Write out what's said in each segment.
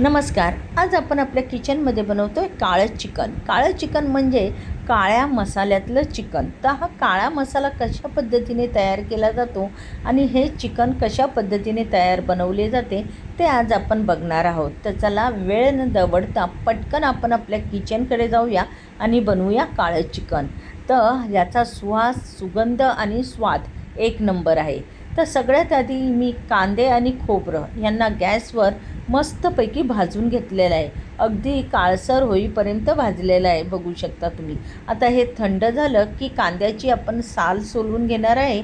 नमस्कार आज आपण आपल्या किचनमध्ये बनवतो आहे काळं चिकन. काळं चिकन म्हणजे काळ्या मसाल्यातलं चिकन. तर हा काळा मसाला कशा पद्धतीने तयार केला जातो आणि हे चिकन कशा पद्धतीने तयार बनवले जाते ते आज आपण बघणार आहोत. तर चला वेळ न दवडता पटकन आपण आपल्या किचनकडे जाऊया आणि बनवूया काळं चिकन. तर याचा सुवास सुगंध आणि स्वाद एक नंबर आहे. तर सगळ्यात आधी मी कांदे आणि खोबरं यांना गॅसवर मस्तपैकी भाजून घेतलेलं आहे. अगदी काळसर होईपर्यंत भाजलेला आहे बघू शकता तुम्ही. आता हे थंड झालं की कांद्याची आपण साल सोलून घेणार आहे.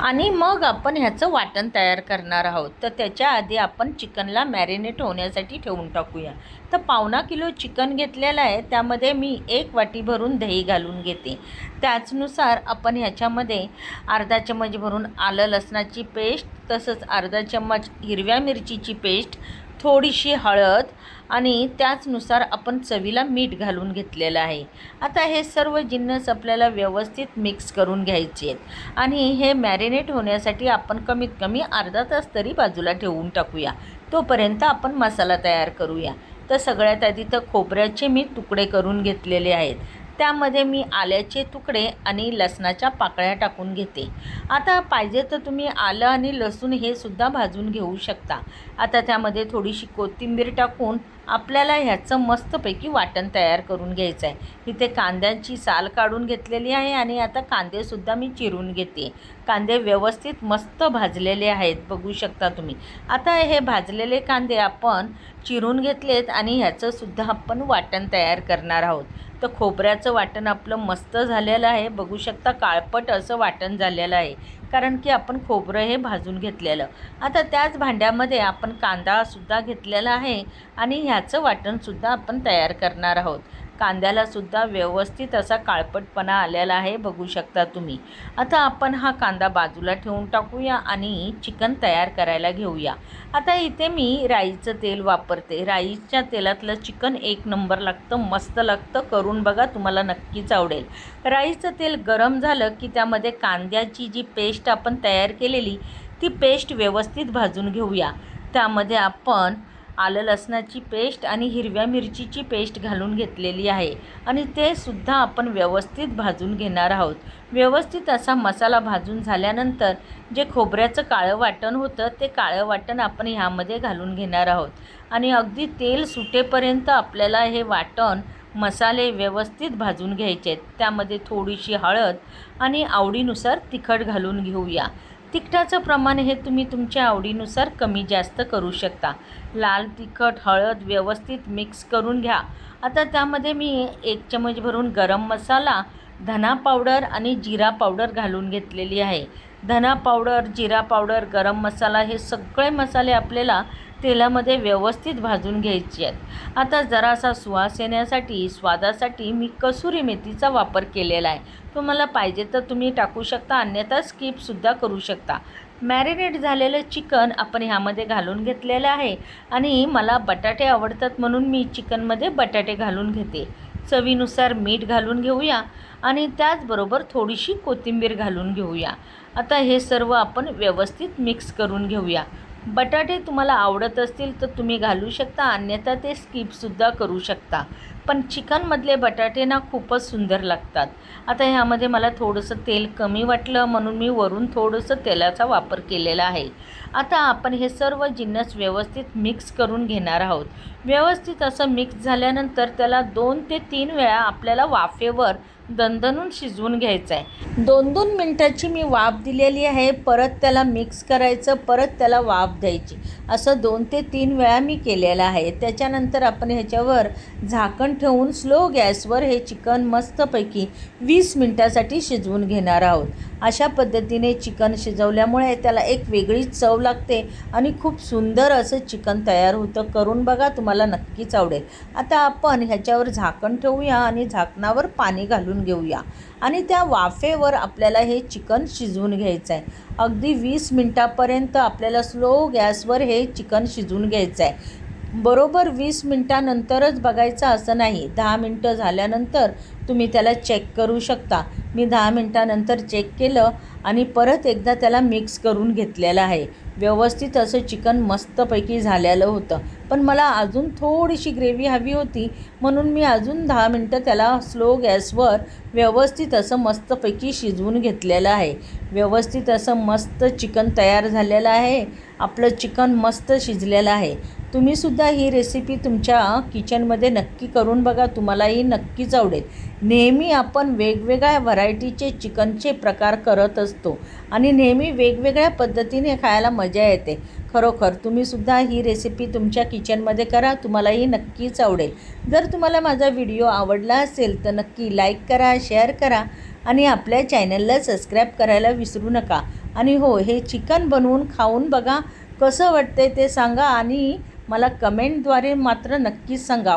आणि मग आपण ह्याचं वाटण तयार करणार आहोत. तर त्याच्या आधी आपण चिकनला मॅरिनेट होण्यासाठी ठेवून टाकूया. तर पावणा किलो चिकन घेतलेलं आहे. त्यामध्ये मी एक वाटी भरून दही घालून घेते. त्याचनुसार आपण ह्याच्यामध्ये अर्धा चम्मच भरून आलं लसणाची पेस्ट तसंच अर्धा चम्मच हिरव्या मिरचीची पेस्ट थोडीशी हळद आणि त्याचनुसार आपण चवीला मीठ घालून घेतलेलं आहे. आता हे सर्व जिन्नस आपल्याला व्यवस्थित मिक्स करून घ्यायचे आहेत आणि हे मॅरिनेट होण्यासाठी आपण कमीत कमी अर्धा तास तरी बाजूला ठेवून टाकूया. तोपर्यंत आपण मसाला तयार करूया. तर सगळ्यात आधी तर खोबऱ्याचे मी तुकडे करून घेतलेले आहेत. त्यामध्ये मी आल्याचे तुकडे आणि लसणाच्या पाकळ्या टाकून घेते. आता पाहिजे तर तुम्ही आलं आणि लसूण हे सुद्धा भाजून घेऊ शकता. आता त्यामध्ये थोडीशी कोथिंबीर टाकून आपल्याला ह्याचं मस्तपैकी वाटण तयार करून घ्यायचं आहे इथे कांद्यांची साल काढून घेतलेली आहे आणि आता कांदेसुद्धा मी चिरून घेते. कांदे व्यवस्थित मस्त भाजलेले आहेत बघू शकता तुम्ही. आता हे भाजलेले कांदे आपण चिरून घेतलेत आणि ह्याचंसुद्धा आपण वाटण तयार करणार आहोत. तर खोबऱ्याचं वाटण आपलं मस्त झालेलं आहे. बघू शकता काळपट असं वाटण झालेलं आहे. कारण की आपण खोबरं हे भाजून घेतलेलं. आता त्याच भांड्यामध्ये आपण कांदासुद्धा घेतलेला आहे आणि ह्याचं वाटणसुद्धा आपण तयार करणार आहोत. कांद्यालासुद्धा व्यवस्थित असा काळपटपणा आलेला आहे बघू शकता तुम्ही. आता आपण हा कांदा बाजूला ठेवून टाकूया आणि चिकन तयार करायला घेऊया. आता इथे मी राईचं तेल वापरते. राईच्या तेलातलं चिकन एक नंबर लागतं मस्त लागतं. करून बघा तुम्हाला नक्कीच आवडेल. राईचं तेल गरम झालं की त्यामध्ये कांद्याची जी पेस्ट आपण तयार केलेली ती पेस्ट व्यवस्थित भाजून घेऊया. त्यामध्ये आपण आलं लसणाची पेस्ट आणि हिरव्या मिरचीची पेस्ट घालून घेतलेली आहे. आणि ते सुद्धा आपण व्यवस्थित भाजून घेणार आहोत. व्यवस्थित असा मसाला भाजून झाल्यानंतर जे खोबऱ्याचं काळं वाटण होतं ते काळं वाटण आपण ह्यामध्ये घालून घेणार आहोत. आणि अगदी तेल सुटेपर्यंत आपल्याला हे वाटण मसाले व्यवस्थित भाजून घ्यायचे आहेत त्यामध्ये थोडीशी हळद आणि आवडीनुसार तिखट घालून घेऊया. तिखटाचं प्रमाण हे तुम्ही तुमच्या आवडीनुसार कमी जास्त करू शकता. लाल तिखट हळद व्यवस्थित मिक्स करून घ्या. आता त्यामध्ये मी एक चमच भरून गरम मसाला धना पावडर आणि जिरा पावडर घालून घेतलेली आहे. धना पावडर जिरा पावडर गरम मसाला हे सगळे मसाले आपल्याला तेलामध्ये व्यवस्थित भाजून घ्यायची आहेत. आता जरासा सुवास येण्यासाठी स्वादासाठी मी कसुरी मेथीचा वापर केलेला आहे. तुम्हाला पाहिजे तर तुम्ही टाकू शकता अन्यथा स्किपसुद्धा करू शकता. मॅरिनेट झालेलं चिकन आपण ह्यामध्ये घालून घेतलेलं आहे आणि मला बटाटे आवडतात म्हणून मी चिकनमध्ये बटाटे घालून घेते. चवीनुसार मीठ घालून घेऊया आणि त्याचबरोबर थोडीशी कोथिंबीर घालून घेऊया. आता हे सर्व आपण व्यवस्थित मिक्स करून घेऊया. बटाटे तुम्हाला आवडत असतील तर तुम्ही घालू शकता अन्यथा ते स्किपसुद्धा करू शकता. पण चिकनमधले बटाटे ना खूपच सुंदर लागतात. आता ह्यामध्ये मला थोडंसं तेल कमी वाटलं म्हणून मी वरून थोडंसं तेलाचा वापर केलेला आहे. आता आपण हे सर्व जिन्नस व्यवस्थित मिक्स करून घेणार आहोत. व्यवस्थित असं मिक्स झाल्यानंतर त्याला दोन ते तीन वेळा आपल्याला वाफेवर दणदणून शिजवून घ्यायचं आहे. दोन दोन मिनटाची मी वाफ दिलेली आहे परत त्याला मिक्स करायचं परत त्याला वाफ द्यायची. असं दोन ते तीन वेळा मी केलेलं आहे. त्याच्यानंतर आपण ह्याच्यावर झाकण ठेवून स्लो गॅसवर हे चिकन मस्तपैकी वीस मिनटासाठी शिजवून घेणार आहोत. अशा पद्धतीने चिकन शिजवल्यामुळे त्याला एक वेगळीच चव लागते आणि खूप सुंदर असं चिकन तयार होतं. करून बघा तुम्हाला नक्कीच आवडेल. आता आपण ह्याच्यावर झाकण ठेवूया आणि झाकणावर पाणी घालून घेऊया. आणि त्या वाफेवर आपल्याला हे चिकन शिजवून घ्यायचं आहे अगदी वीस मिनटापर्यंत आपल्याला स्लो गॅसवर हे चिकन शिजवून घ्यायचं आहे बरोबर वीस मिनटानंतरच बघायचं असं नाही. दहा मिनटं झाल्यानंतर तुम्ही त्याला चेक करू शकता. मी दहा मिनटानंतर चेक केलं आणि परत एकदा त्याला मिक्स करून घेतलेलं आहे. व्यवस्थित असं चिकन मस्तपैकी झालेलं होतं. पण मला अजून थोडीशी ग्रेव्ही हवी होती. म्हणून मी अजून दहा मिनटं त्याला स्लो गॅसवर व्यवस्थित असं मस्तपैकी शिजवून घेतलेलं आहे. व्यवस्थित असं मस्त चिकन तयार झालेलं आहे. आपलं चिकन मस्त शिजलेलं आहे. तुम्हीसुद्धा ही रेसिपी तुमच्या किचनमध्ये नक्की करून बघा तुम्हालाही नक्कीच आवडेल. नेहमी आपण वेगवेगळ्या व्हरायटीचे चिकनचे प्रकार करत असतो आणि नेहमी वेगवेगळ्या पद्धतीने खायला मजा येते. खरोखर तुम्हीसुद्धा ही रेसिपी तुमच्या किचनमध्ये करा तुम्हालाही नक्कीच आवडेल. जर तुम्हाला माझा व्हिडिओ आवडला असेल तर नक्की लाईक करा शेअर करा आणि आपल्या चॅनलला सबस्क्राईब करायला विसरू नका. आणि हो हे चिकन बनवून खाऊन बघा कसं वाटतंय ते सांगा आणि मला कमेंटद्वारे मात्र नक्कीच सांगा.